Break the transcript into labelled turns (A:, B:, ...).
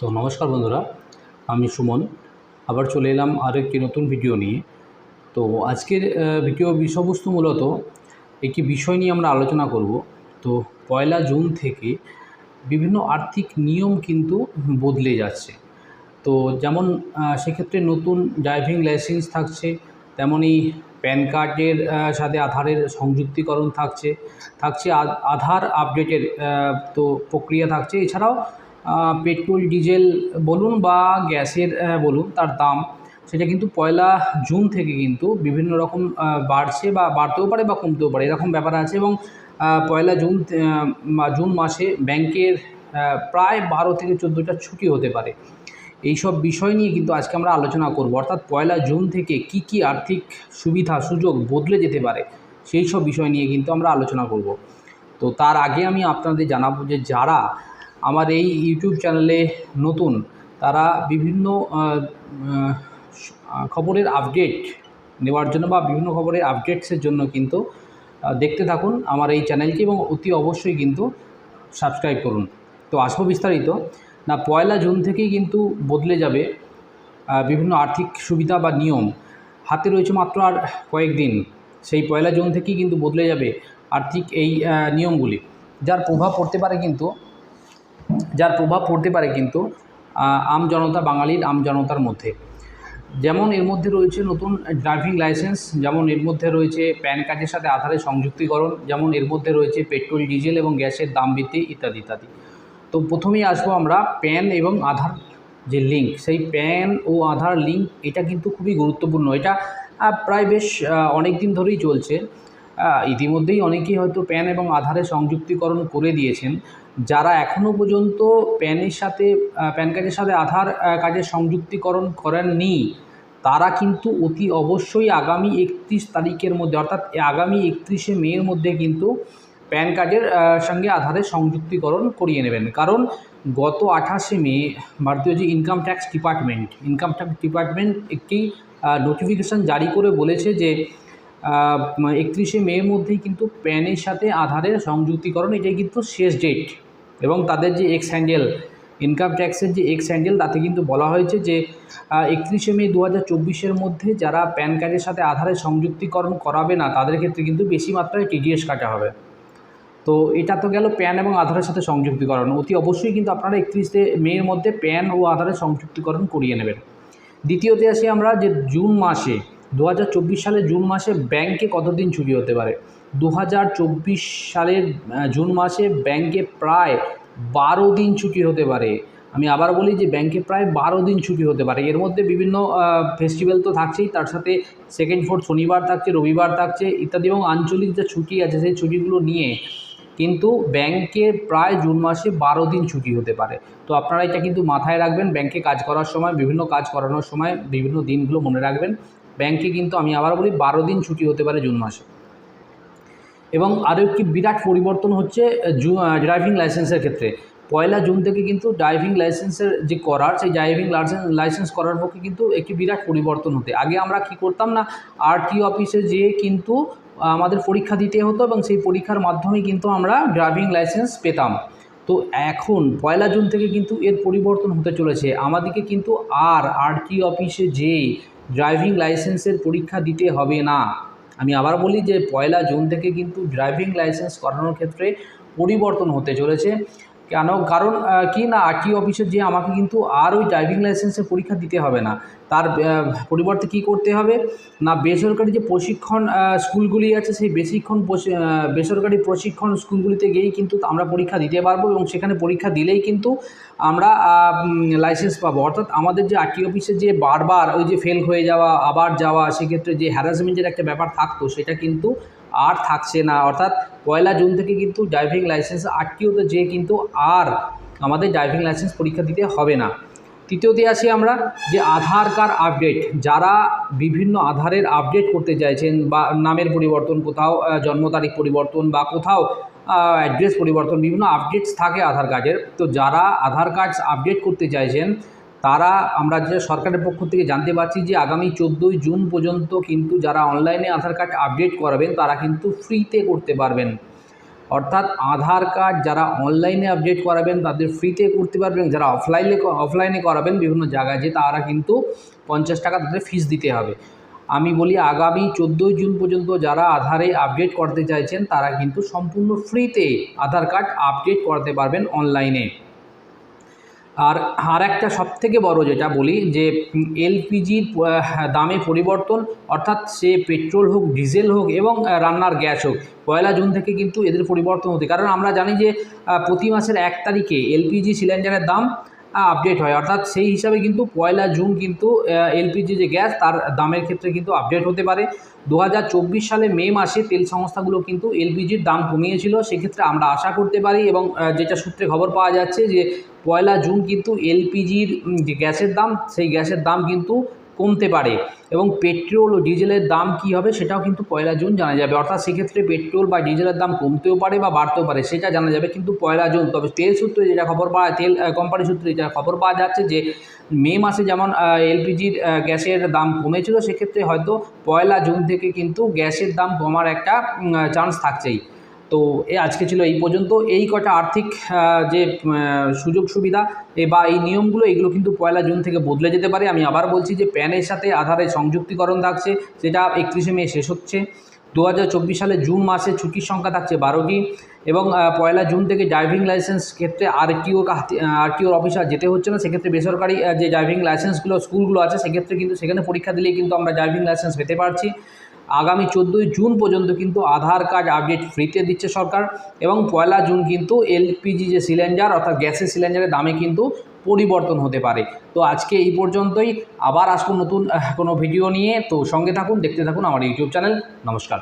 A: তো নমস্কার বন্ধুরা, আমি সুমন। আবার চলে এলাম আরেকটি নতুন ভিডিও নিয়ে। তো আজকের ভিডিও বিষয়বস্তু মূলত একটি বিষয় নিয়ে আমরা আলোচনা করব। তো পয়লা জুন থেকে বিভিন্ন আর্থিক নিয়ম কিন্তু বদলে যাচ্ছে। তো যেমন সেক্ষেত্রে নতুন ড্রাইভিং লাইসেন্স থাকছে তেমনই প্যান কার্ডের সাথে আধারের সংযুক্তিকরণ থাকছে থাকছে আধার আপডেটের তো প্রক্রিয়া থাকছে। এছাড়াও পেট্রোল, ডিজেল বলুন বা গ্যাসের বলুন তার দাম, সেটা কিন্তু পয়লা জুন থেকে কিন্তু বিভিন্ন রকম বাড়ছে বা বাড়তেও পারে বা কমতেও পারে, এরকম ব্যাপার আছে এবং পয়লা জুন জুন মাসে ব্যাংকের প্রায় বারো থেকে চোদ্দোটা ছুটি হতে পারে। এইসব বিষয় নিয়ে কিন্তু আজকে আমরা আলোচনা করব। অর্থাৎ পয়লা জুন থেকে কি কি আর্থিক সুবিধা, সুযোগ বদলে যেতে পারে, সেই সব বিষয় নিয়ে কিন্তু আমরা আলোচনা করব। তো তার আগে আমি আপনাদের জানাব যে যারা আমার এই ইউটিউব চ্যানেলে নতুন, তারা বিভিন্ন খবরের আপডেট নেওয়ার জন্য বা বিভিন্ন খবরের আপডেটসের জন্য কিন্তু দেখতে থাকুন আমার এই চ্যানেলটি এবং অতি অবশ্যই কিন্তু সাবস্ক্রাইব করুন। তো আসব বিস্তারিত। না, পয়লা জুন থেকেই কিন্তু বদলে যাবে বিভিন্ন আর্থিক সুবিধা বা নিয়ম। হাতে রয়েছে মাত্র আর কয়েকদিন, সেই পয়লা জুন থেকেই কিন্তু বদলে যাবে আর্থিক এই নিয়মগুলি। যার প্রভাব পড়তে পারে কিন্তু যার প্রভাব পড়তে পারে কিন্তু আম জনতা বাঙালির আম জনতার মধ্যে। যেমন এর মধ্যে রয়েছে নতুন ড্রাইভিং লাইসেন্স যেমন এর মধ্যে রয়েছে প্যান কার্ডের সাথে আধারের সংযুক্তিকরণ, যেমন এর মধ্যে রয়েছে পেট্রোল ডিজেল এবং গ্যাসের দাম বৃদ্ধি ইত্যাদি ইত্যাদি। তো প্রথমেই আসব আমরা প্যান এবং আধার যে লিঙ্ক সেই প্যান ও আধার লিঙ্ক এটা কিন্তু খুবই গুরুত্বপূর্ণ। এটা প্রায় বেশ অনেক দিন ধরেই চলছে। ইতিমধ্যেই অনেকেই হয়তো প্যান এবং আধারে সংযুক্তিকরণ করে দিয়েছেন। যারা এখনও পর্যন্ত প্যানের সাথে প্যান কার্ডের সাথে আধার কার্ডের সংযুক্তিকরণ করেননি, তারা কিন্তু অতি অবশ্যই আগামী একত্রিশ তারিখের মধ্যে, অর্থাৎ আগামী একত্রিশে মের মধ্যে কিন্তু প্যান কার্ডের সঙ্গে আধারের সংযুক্তিকরণ করিয়ে নেবেন। কারণ গত আঠাশে মে ভারতীয় যে income tax department income tax department একটি নোটিফিকেশান জারি করে বলেছে যে একত্রিশে মের মধ্যেই কিন্তু প্যানের সাথে আধারের সংযুক্তিকরণ, এটাই কিন্তু শেষ ডেট এবং তাদের যে এক্স হ্যান্ডেল ইনকাম ট্যাক্সের যে এক্স হ্যান্ডেল তাতে কিন্তু বলা হয়েছে যে একত্রিশে মে দু হাজার মধ্যে যারা প্যান কার্ডের সাথে আধারের সংযুক্তিকরণ করাবে না, তাদের ক্ষেত্রে কিন্তু বেশি মাত্রায় টিডিএস কাটা হবে। তো এটা তো গেল প্যান এবং আধারের সাথে সংযুক্তিকরণ। অতি অবশ্যই কিন্তু আপনারা একত্রিশে মের মধ্যে প্যান ও আধারের সংযুক্তিকরণ করিয়ে নেবেন। দ্বিতীয়তে আসি আমরা যে জুন মাসে দু হাজার চব্বিশ সালে জুন মাসে ব্যাংকে কতদিন ছুটি হতে পারে? দু হাজার চব্বিশ সালের জুন মাসে ব্যাংকে প্রায় বারো দিন ছুটি হতে পারে। আমি আবার বলি যে ব্যাংকে প্রায় বারো দিন ছুটি হতে পারে। এর মধ্যে বিভিন্ন ফেস্টিভ্যাল তো থাকছেই, তার সাথে সেকেন্ড ফোর্থ শনিবার থাকছে, রবিবার থাকছে ইত্যাদি এবং আঞ্চলিক যে ছুটি আছে, সেই ছুটিগুলো নিয়ে কিন্তু ব্যাংকে প্রায় জুন মাসে বারো দিন ছুটি হতে পারে। তো আপনারা এটা কিন্তু মাথায় রাখবেন, ব্যাংকে কাজ করার সময়, বিভিন্ন কাজ করানোর সময়, বিভিন্ন দিনগুলো মনে রাখবেন। ব্যাংকে কিন্তু আমি আবার বলি বারো দিন ছুটি হতে পারে জুন মাসে। এবং আরও একটি বিরাট পরিবর্তন হচ্ছে জু ড্রাইভিং লাইসেন্সের ক্ষেত্রে। পয়লা জুন থেকে কিন্তু ড্রাইভিং লাইসেন্সের যে করার, সেই ড্রাইভিং লাইসেন্স লাইসেন্স করার পক্ষে কিন্তু একটি বিরাট পরিবর্তন হতে। আগে আমরা কি করতাম না আরটি অফিসে যেয়ে কিন্তু আমাদের পরীক্ষা দিতে হতো এবং সেই পরীক্ষার মাধ্যমে কিন্তু আমরা ড্রাইভিং লাইসেন্স পেতাম। তো এখন, পয়লা জুন থেকে কিন্তু এর পরিবর্তন হতে চলেছে। আমাদেরকে কিন্তু আর আরটি অফিসে যেয়ে ড্রাইভিং লাইসেন্সের পরীক্ষা দিতে হবে না। আমি আবার বলি যে পয়লা জুন থেকে কিন্তু ড্রাইভিং লাইসেন্স করানোর ক্ষেত্রে পরিবর্তন হতে চলেছে। কেন? কারণ কি না আরটি অফিসে যে আমাকে কিন্তু আর ওই ড্রাইভিং লাইসেন্সের পরীক্ষা দিতে হবে না। তার পরিবর্তে কি করতে হবে? না, বেসরকারি যে প্রশিক্ষণ স্কুলগুলি আছে, সেই বেশিক্ষণ বেসরকারি প্রশিক্ষণ স্কুলগুলিতে গিয়েই কিন্তু আমরা পরীক্ষা দিতে পারব এবং সেখানে পরীক্ষা দিলেই কিন্তু আমরা লাইসেন্স পাবো। অর্থাৎ আমাদের যে আরটি অফিসে যে বারবার ওই যে ফেল হয়ে যাওয়া, আবার যাওয়া, সেক্ষেত্রে যে হ্যারাসমেন্টের একটা ব্যাপার থাকতো, সেটা কিন্তু আর থাকছে না। অর্থাৎ পয়লা জুন থেকে কিন্তু ড্রাইভিং লাইসেন্স আরটিওতে যে কিন্তু আর আমাদের ড্রাইভিং লাইসেন্স পরীক্ষা দিতে হবে না। তৃতীয়তে আসি আমরা, যে আধার কার্ড আপডেট যারা বিভিন্ন আধারের আপডেট করতে চাইছেন বা নামের পরিবর্তন, কোথাও জন্ম তারিখ পরিবর্তন বা কোথাও অ্যাড্রেস পরিবর্তন, বিভিন্ন আপডেটস থাকে আধার কার্ডের। তো যারা আধার কার্ডস আপডেট করতে চাইছেন তারা আমরা যে সরকারের পক্ষ থেকে জানতে পারছি যে আগামী চোদ্দোই জুন পর্যন্ত কিন্তু যারা অনলাইনে আধার কার্ড আপডেট করাবেন, তারা কিন্তু ফ্রিতে করতে পারবেন। অর্থাৎ আধার কার্ড যারা অনলাইনে আপডেট করাবেন, তাদের ফ্রিতে করতে পারবেন। যারা অফলাইনে অফলাইনে করাবেন বিভিন্ন জায়গায় যে তারা কিন্তু পঞ্চাশ টাকা তাদের ফিস দিতে হবে। আমি বলি আগামী চোদ্দোই জুন পর্যন্ত যারা আধারে আপডেট করতে চাইছেন, তারা কিন্তু সম্পূর্ণ ফ্রিতে আধার কার্ড আপডেট করতে পারবেন অনলাইনে। আর আর একটা সবথেকে বড় যেটা বলি যে এলপিজির দামে পরিবর্তন, অর্থাৎ সে পেট্রোল হোক, ডিজেল হোক এবং রান্নার গ্যাস হোক, পয়লা জুন থেকে কিন্তু এদের পরিবর্তন হতে কারণ আমরা জানি যে প্রতি মাসের এক তারিখে এলপিজি সিলিন্ডারের দাম আপডেট হয়। অর্থাৎ সেই হিসাবে কিন্তু পয়লা জুন কিন্তু এলপিজি যে গ্যাস, তার দামের ক্ষেত্রে কিন্তু আপডেট হতে পারে। দু হাজার চব্বিশ সালে মে মাসে তেল সংস্থাগুলো কিন্তু এলপিজির দাম কমিয়েছিল। সেক্ষেত্রে আমরা আশা করতে পারি এবং যেটা সূত্রে খবর পাওয়া যাচ্ছে যে, পয়লা জুন কিন্তু এলপিজির যে গ্যাসের দাম, সেই গ্যাসের দাম কিন্তু কমতে পারে এবং পেট্রোল ও ডিজেলের দাম কি হবে সেটাও কিন্তু পয়লা জুন জানা যাবে। অর্থাৎ সেক্ষেত্রে পেট্রোল বা ডিজেলের দাম কমতেও পারে বা বাড়তেও পারে সেটা জানা যাবে কিন্তু পয়লা জুন। তবে তেল সূত্রে যেটা খবর পাওয়া, তেল কোম্পানি সূত্রে যেটা খবর পাওয়া যাচ্ছে যে মে মাসে যেমন এলপিজির গ্যাসের দাম কমেছিল, সেক্ষেত্রে হয়তো পয়লা জুন থেকে কিন্তু গ্যাসের দাম কমার একটা চান্স থাকছেই। তো এ আজকে ছিল এই পর্যন্ত। এই কটা আর্থিক যে সুযোগ সুবিধা বা এই নিয়মগুলো, এগুলো কিন্তু পয়লা জুন থেকে বদলে যেতে পারে। আমি আবার বলছি যে প্যানের সাথে আধারের সংযুক্তিকরণ থাকছে, সেটা একত্রিশে মে শেষ হচ্ছে। দু হাজার চব্বিশ সালে জুন মাসে ছুটির সংখ্যা থাকছে বারোটি এবং পয়লা জুন থেকে ড্রাইভিং লাইসেন্স ক্ষেত্রে আরটিও আরটিওর অফিসার যেতে হচ্ছে না। সেক্ষেত্রে বেসরকারি যে ড্রাইভিং লাইসেন্সগুলো স্কুলগুলো আছে, সেক্ষেত্রে কিন্তু, সেখানে পরীক্ষা দিলেই কিন্তু আমরা ড্রাইভিং লাইসেন্স পেতে পারছি। আগামী চোদ্দোই জুন পর্যন্ত কিন্তু আধার কার্ড আপডেট ফ্রিতে দিচ্ছে সরকার এবং পয়লা জুন কিন্তু এলপিজি যে সিলিন্ডার অর্থাৎ গ্যাসের সিলিন্ডারের দামে কিন্তু পরিবর্তন হতে পারে। তো আজকে এই পর্যন্তই। আবার আসব নতুন কোনো ভিডিও নিয়ে। তো সঙ্গে থাকুন, দেখতে থাকুন আমার ইউটিউব চ্যানেল নমস্কার।